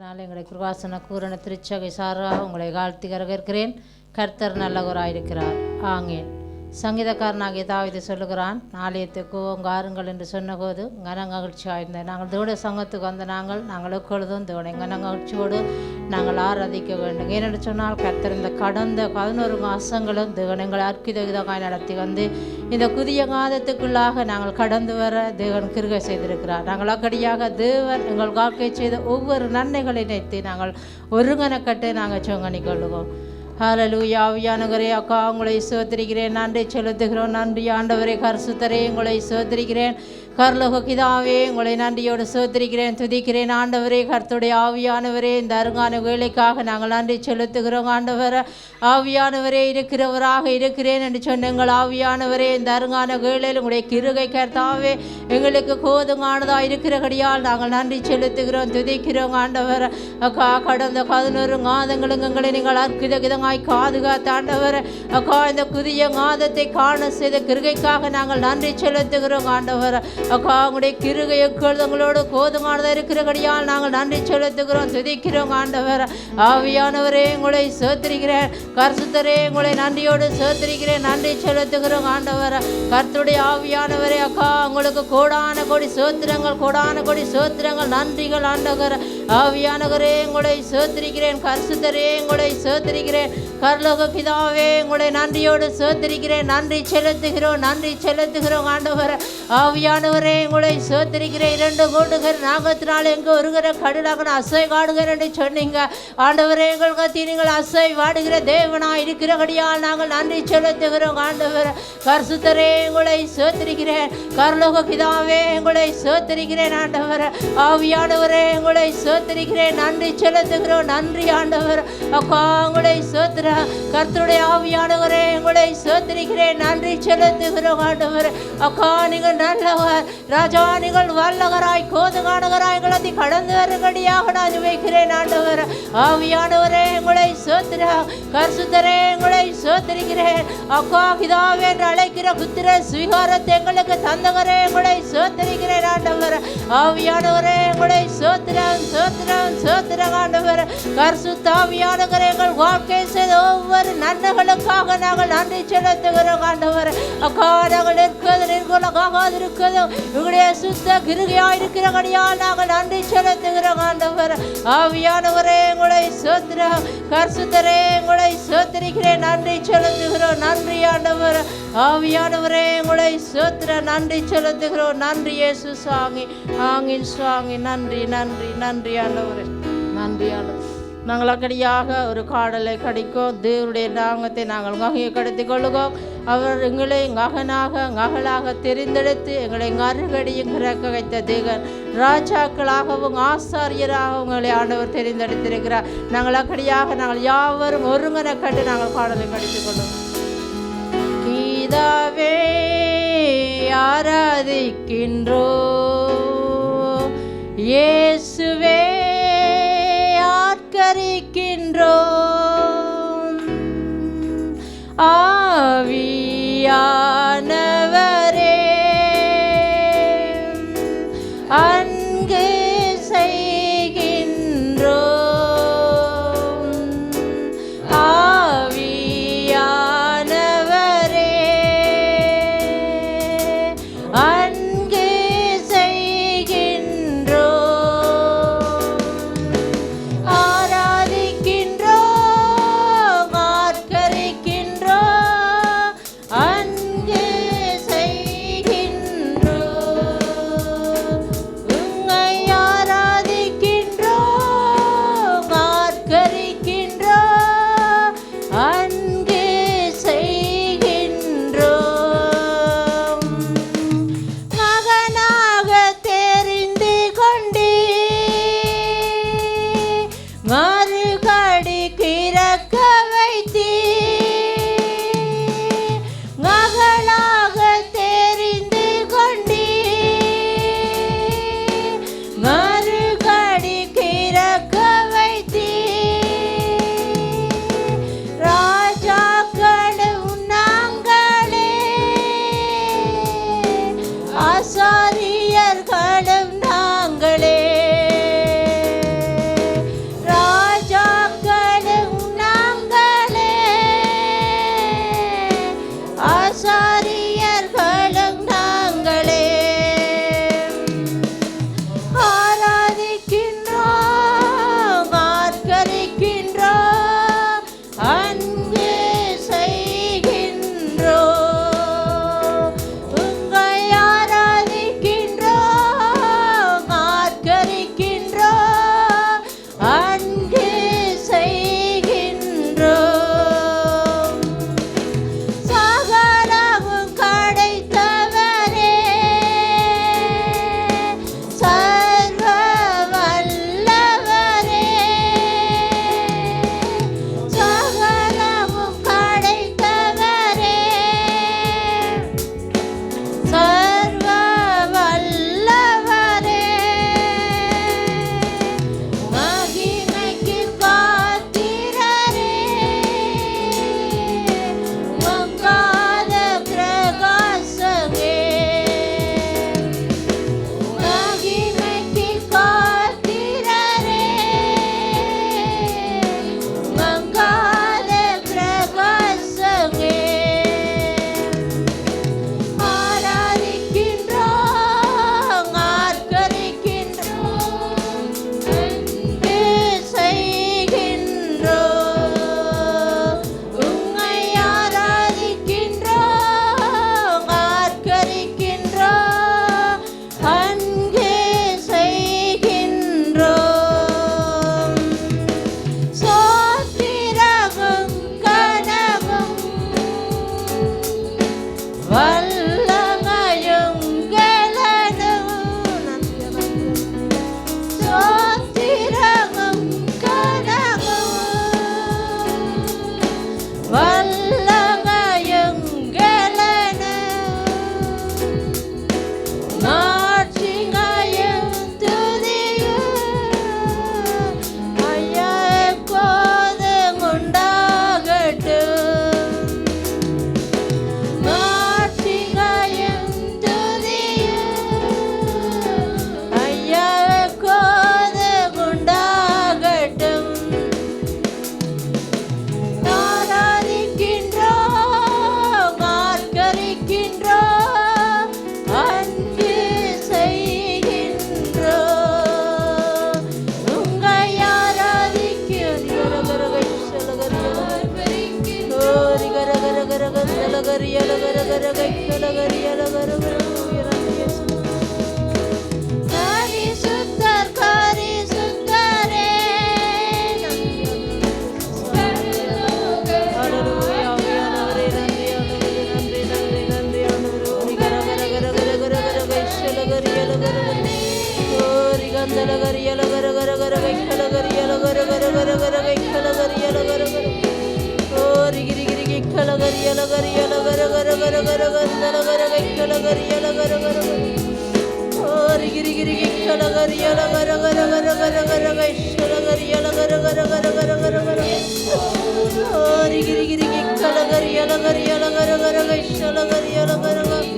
அதனால் எங்களை கிருபாசன கூரண திருச்சகை சாராக உங்களை வாழ்த்தி இருக்கிறேன் கர்த்தர் நல்லவராயிருக்கிறார். ஆங்கேன் சங்கீதக்காரனாகிய தாவிதை சொல்லுகிறான் நாளையத்துக்கு உங்காருங்கள் என்று சொன்னபோது கனமகிழ்ச்சியாக இருந்தேன் நாங்கள் தேவட சங்கத்துக்கு வந்த நாங்கள் நாங்கள் எப்பொழுதும் தேவனை கனமகிழ்ச்சியோடு நாங்கள் ஆராதிக்க வேண்டும். ஏனென்று சொன்னால் கர்த்தர் இந்த கடந்த பதினோரு மாதங்களும் தேவன் எங்களை நடத்தி வந்து இந்த புதிய காதத்துக்குள்ளாக நாங்கள் கடந்து வர தேவன் கிருகை செய்திருக்கிறார். நாங்கள் அக்கடியாக தேவன் எங்கள் வாழ்க்கை செய்த ஒவ்வொரு நன்மைகளை நினைத்து நாங்கள் ஒருங்கனக்கட்டு நாங்கள் சொங்கனி கொள்ளுவோம். ஹலலு ஆவியானவரே அக்கா உங்களை சோதரிக்கிறேன் நன்றி செலுத்துகிறோம். நன்றி ஆண்டவரே கர்சுத்தரே உங்களை சோதரிக்கிறேன் கர்லோக கிதாவே உங்களை நன்றியோடு சோதரிக்கிறேன் துதிக்கிறேன். ஆண்டவரே கர்த்துடைய ஆவியானவரே இந்த அருங்கான வேலைக்காக நாங்கள் நன்றி செலுத்துகிறோம். ஆண்டவர ஆவியானவரே இருக்கிறவராக இருக்கிறேன் என்று சொன்ன எங்கள் ஆவியானவரே இந்த அருங்கான வேலையில் உங்களுடைய கிருகை கர்த்தாவே எங்களுக்கு கோதுங்கானதாக இருக்கிறபடியால் நாங்கள் நன்றி செலுத்துகிறோம் துதிக்கிறோம். ஆண்டவர் அக்கா கடந்த பதினோரு மாதங்களும் எங்களை நீங்கள் அற்கித விதமாய் பாதுகாத்த ஆண்டவர் அக்கா இந்த புதிய மாதத்தை காண செய்த கிருகைக்காக நாங்கள் நன்றி செலுத்துகிறோம். ஆண்டவர் அக்கா உங்களுடைய கிருகை எங்களோடு கோதுமானதாக இருக்கிறபடியால் நாங்கள் நன்றி செலுத்துகிறோம் துதிக்கிறோம் ஆண்டவர். ஆவியானவரே உங்களை சோத்திரிக்கிறேன் கர்சுத்தரே உங்களை நன்றியோடு சோத்திரிக்கிறேன் நன்றி செலுத்துகிறோம் ஆண்டவர். கர்த்துடைய ஆவியானவரே அக்கா உங்களுக்கு கோடான கோடி சோத்திரங்கள் கோடான கோடி சோத்திரங்கள் நன்றிகள் ஆண்டவர். ஆவியானவரே உங்களை சோத்திரிக்கிறேன் கர்சுத்தரே உங்களை சோத்திரிக்கிறேன் கர்லோக பிதாவே உங்களை நன்றியோடு சோத்திரிக்கிறேன் நன்றி செலுத்துகிறோம் நன்றி செலுத்துகிறோம் ஆண்டவர். ஆவியானவர் உங்களை சோத்திரிக்கிறேன் இரண்டு கூண்டுகள் நாகத்தினால் எங்கே வருகிற கடலாக அசை காடுகிற என்று சொன்னீங்க. ஆண்டவரே எங்கள் கத்தி நீங்கள் அசை வாடுகிற தேவனா இருக்கிறபடியால் நாங்கள் நன்றி செலுத்துகிறோம். ஆண்டவர் கர்சுத்தரே உங்களை சோத்திரிக்கிறேன் கர்லோக பிதாவே உங்களை சோத்திரிக்கிறேன் ஆண்டவர் ஆவியானவரே உங்களை சோத்திரிக்கிறேன் நன்றி செலுத்துகிறோம். நன்றி ஆண்டவர். அக்கா உங்களை சோத்திர கர்த்தருடைய ஆவியானவரே உங்களை சோத்திரிக்கிறேன் நன்றி செலுத்துகிறோம். ஆண்டவர் அக்கா நீங்கள் நல்லவர். ராஜா நீங்கள் வல்லவராய் கோதுகானவராய் எங்களை கடந்து வரும்படியாக நான் வைக்கிறேன் ஆண்டவர். ஆவியானவரே எங்களை சோத்திர கர்சுத்தரே எங்களை சோத்திரிக்கிறேன். அக்கா பிதாவே என்று அழைக்கிற புத்திர சுவீகாரத்தை எங்களுக்கு தந்தவரே எங்களை சோத்திரிக்கிறேன் ஆண்டவர். ஆவியானவரே எங்களை சோத்திரம் சோத்திரம் சோத்திரம் ஆண்டவர். கர்சுத்தாவியானவரே எங்கள் வாழ்க்கை செய்த ஒவ்வொரு நன்மைகளுக்காக நாங்கள் நன்றி செலுத்துகிறோம் ஆண்டவர். அக்கா நாங்கள் இருக்கிறது நிர்குலகாகாது இருக்கிறது உங்களுடைய சுத்த இருக்கிற இருக்கிறபடியால் நாங்கள் நன்றி செலுத்துகிறோம் ஆண்டவர். ஆவியானவரே உங்களை சோத்திர கர்சுத்தரே உங்களை சோத்திரிக்கிறேன் நன்றி செலுத்துகிறோம். நன்றி ஆண்டவர். ஆவியானவரே உங்களை சோத்திர நன்றி செலுத்துகிறோம். நன்றி இயேசு சுவாமி. ஆங்கின் சுவாமி. நன்றி நன்றி நன்றி ஆண்டவரே. நன்றி ஆண்டவர். நாங்கள் அக்கடியாக ஒரு காடலை கடிக்கோம் தேவருடைய நாமத்தை நாங்கள் மகியை கடத்திக் அவர் எங்களை மகனாக மகளாக தெரிந்தெடுத்து எங்களை மறுகடியும் கிறக்க வைத்த தேவன் ராஜாக்களாகவும் ஆசாரியராகவும் உங்களை ஆண்டவர் தெரிந்தெடுத்திருக்கிறார். நாங்கள் அக்கடியாக நாங்கள் யாவரும் ஒருங்கனை கண்டு நாங்கள் பாடலை படித்துக் கொள்ளும் கீதாவே ஆராதிக்கின்றோ இயேசுவே ஆட்கரிக்கின்றோம் ஆவியானவரே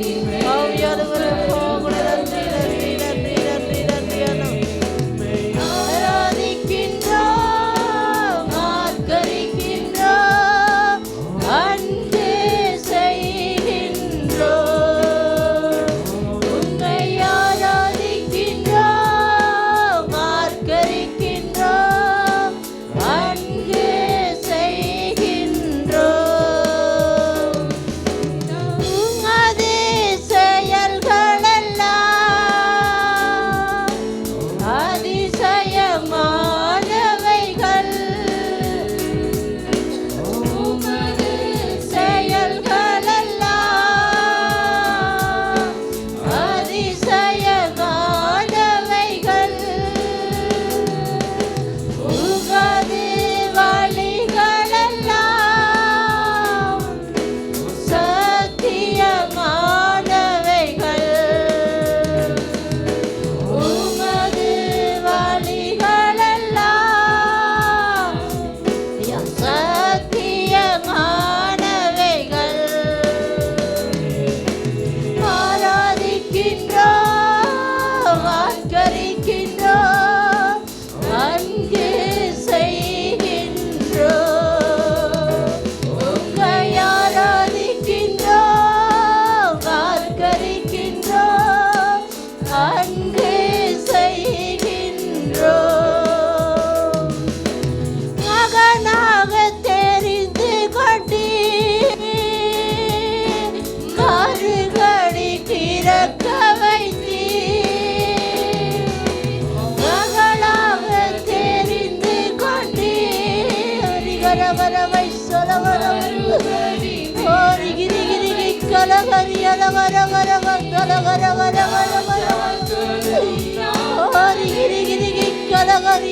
ஆராதிக்கின்றோம்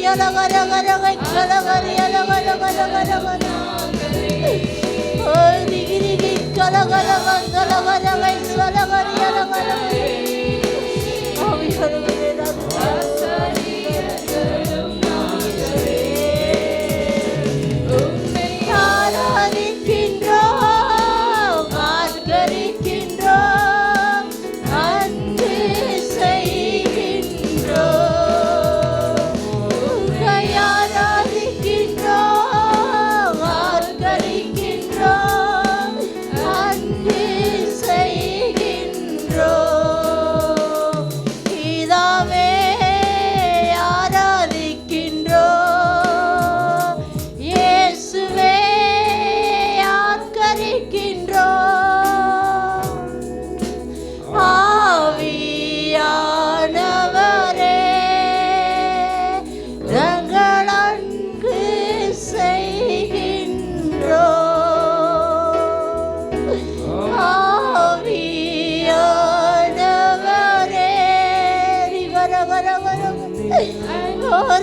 Hey!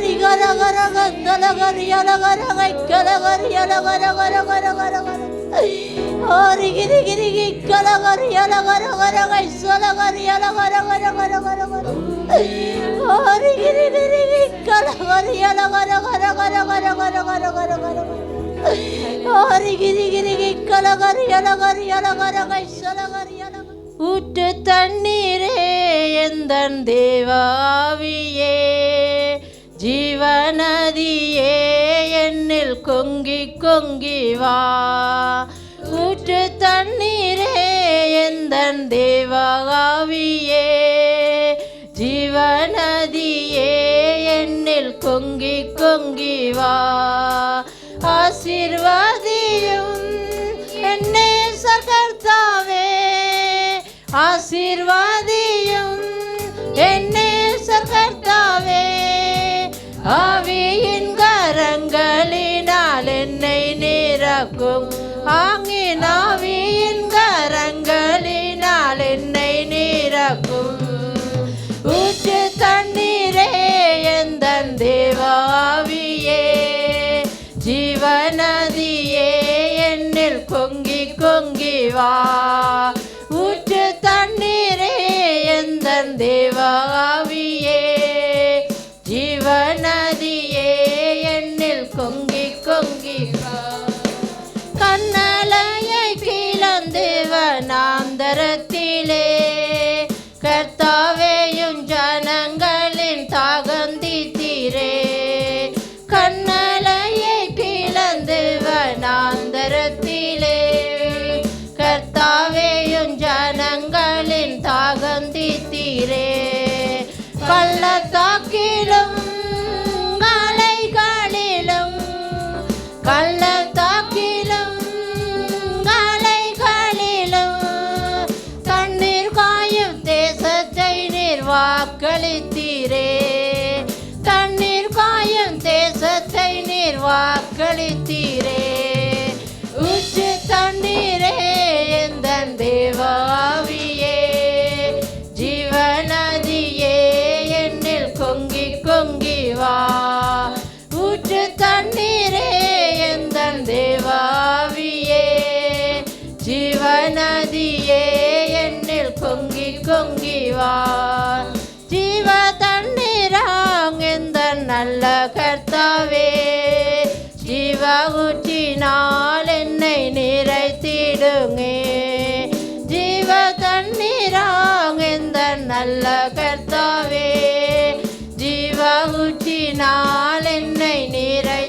ரிகர கர கந்தல கரியல கர கைக்கல கரியல கர கர கர கர கர ஹரி கிரி கிரி கி கல கரியல கர கர கைசல கரியல கர கர கர கர கர ஹரி கிரி கிரி கி கல கரியல கர கர கர கர கர கர கர கர ஹரி கிரி கிரி கர கைசல ஊற்று தண்ணீரே எந்தன் தேவாவியே ஜீவநதியே என்னில் கொங்கி கொங்கி வா. ஊற்று தண்ணீரே எந்தன் தேவகாவியே. ஜீவநதியே என்னில் கொங்கி கொங்கி வா. எந்தன் தேவாவியே ஜீவநதியே என்னில் கொங்கி கொங்கி வா. ஊற்று தண்ணீரே எந்த தேவாவியே ஜீவநதியே என்னில் கொங்கி கொங்கி வா. கண்ணலையை கீழந்து வாக்களித்தீரே. தண்ணீர் காயும் தேசத்தை நீர் வாக்களித்தீரே. ஜீவ ஊற்றினால் என்னை நிறை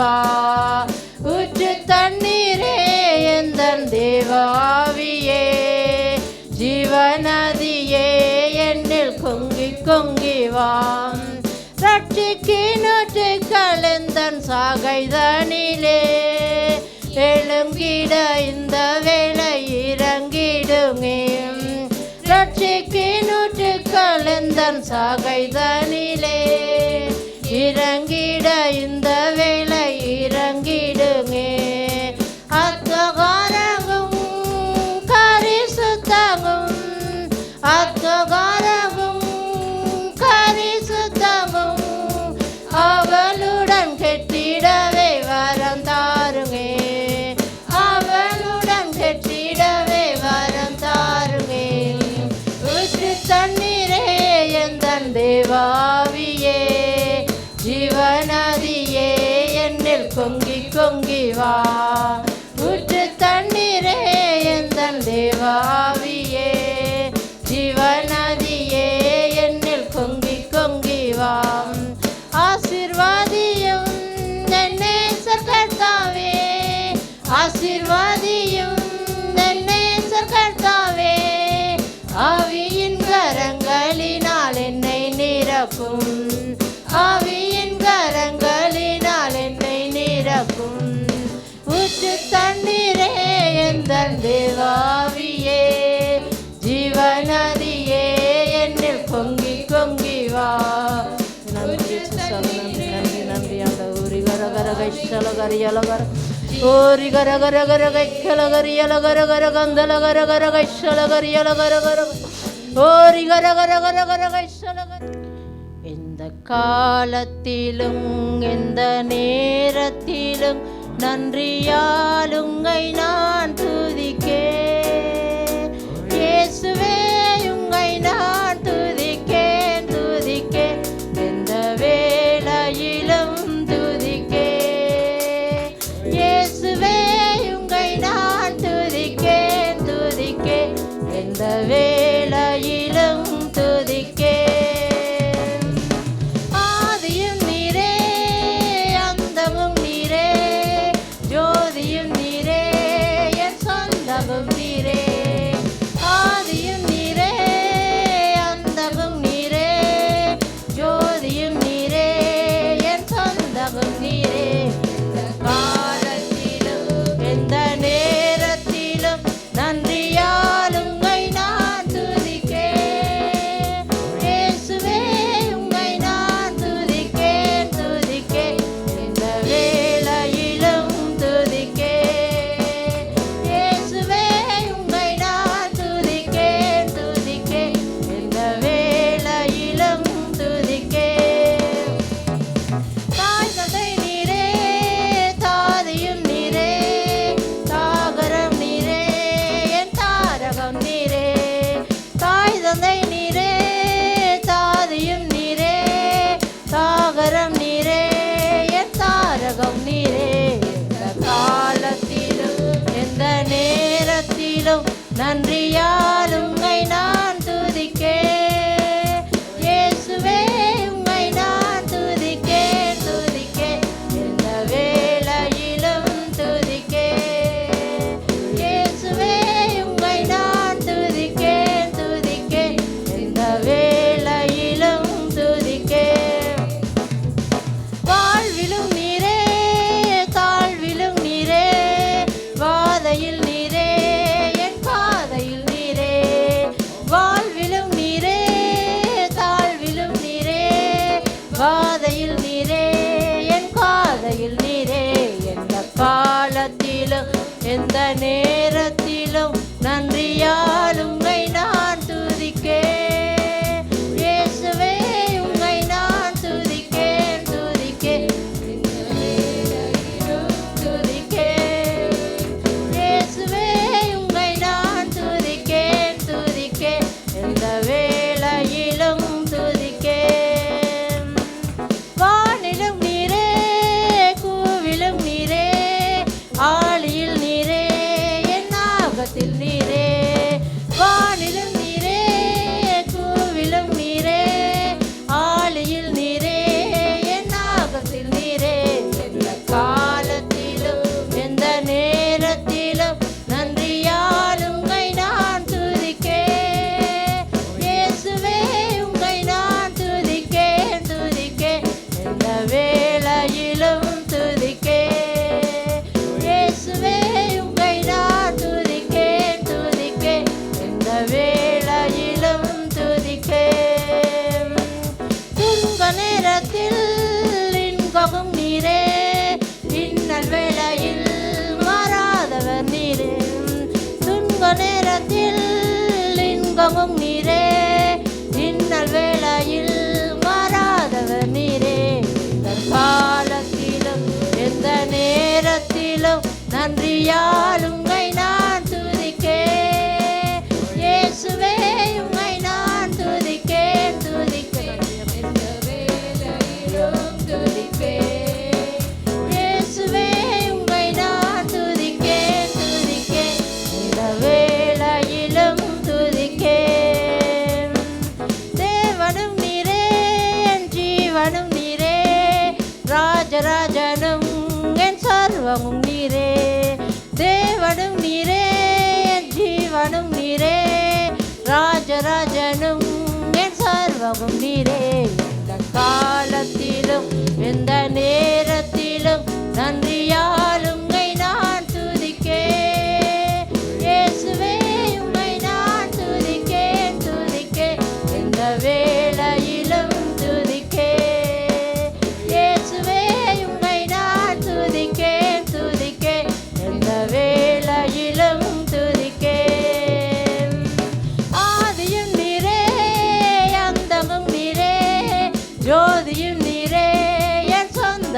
தேவா உற்று தண்ணீரே எந்தன் தேவாவியே. ஜீவநதியே என்னில் கொங்கி கொங்கி வாம் ரட்சிக்கிணற்று கலந்தன் சாகைதனிலே. எழுங்கிட இந்த வேலை இறங்கிடுமே. ரட்சிக்கிணற்று கலந்தன் சாகைதனிலே. இறங்கிட இந்த வேலை இறங்கிடுங்க கண்டலகரியலகர ஓரி கரகரகர கைக்கலகரியலகரகர கந்தலகரகர கைஷலகரியலகரகர ஓரி கரகரகரகர கைஷலகர எந்த காலத்திலும் எந்த நேரத்திலும் நன்றியாலுங்கை நான் துதிக்கே இயேசுவே ராஜனும் என் சர்வமும் நீரே. தேவனும் நீரே என் ஜீவனும் நீரே. ராஜராஜனும் என் சர்வமும் நீரே. இந்த கால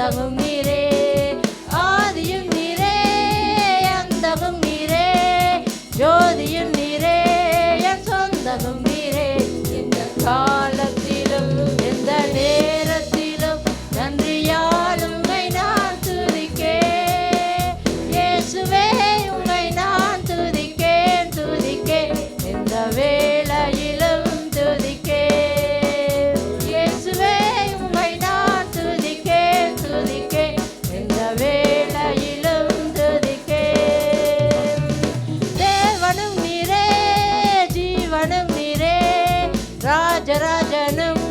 Sarım ஜனம்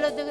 los de